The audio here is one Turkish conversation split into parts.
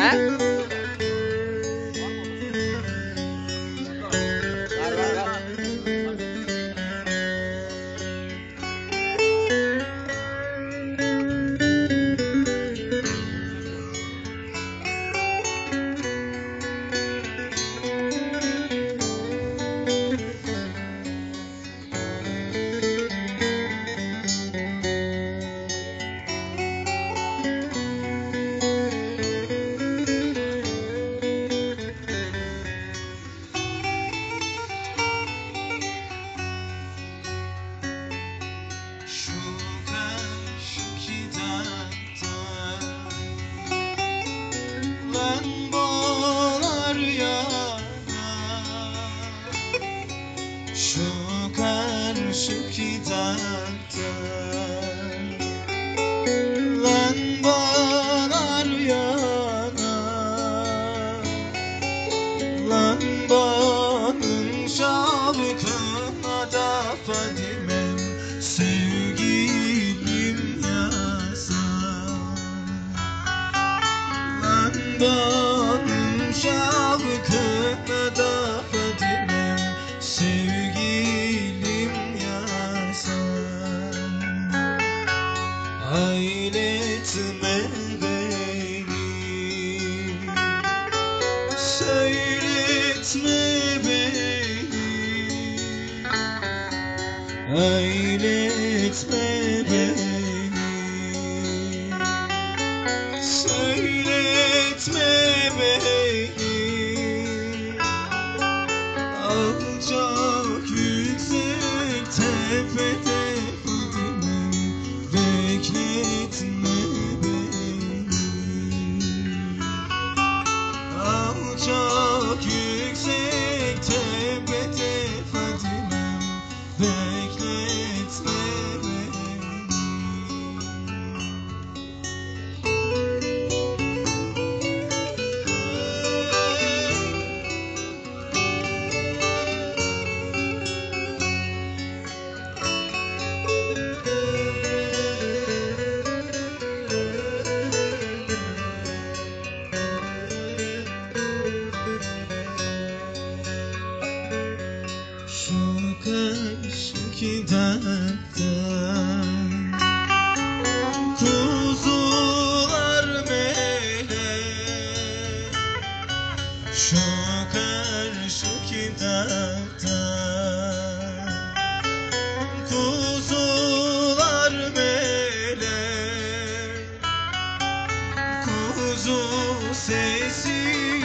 Huh? Karşıki dağda Lambalar yanar Lambanın şavkına da Fadime'm sevgilim yazar. Lambanın şavkına Ailetme beni. Söyletme beni. Alçak yüksek tepede Fadime'm Bekletme beni. Yüksek dağdan Kuzular melek Şu dağdan Kuzular melek Kuzu sesi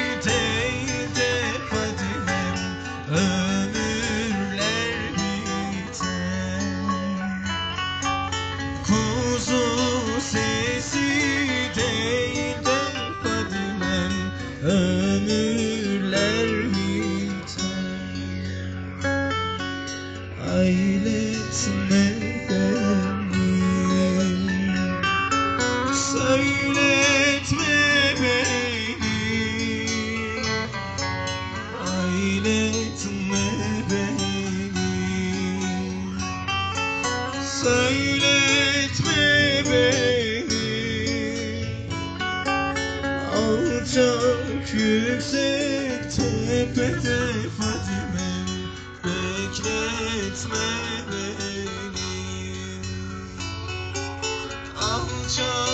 Ailetme beni. Söyletme beni. Ailetme beni. Söyletme beni. Alçak yüksek tepede Fadime'm Bekletme beni yüksek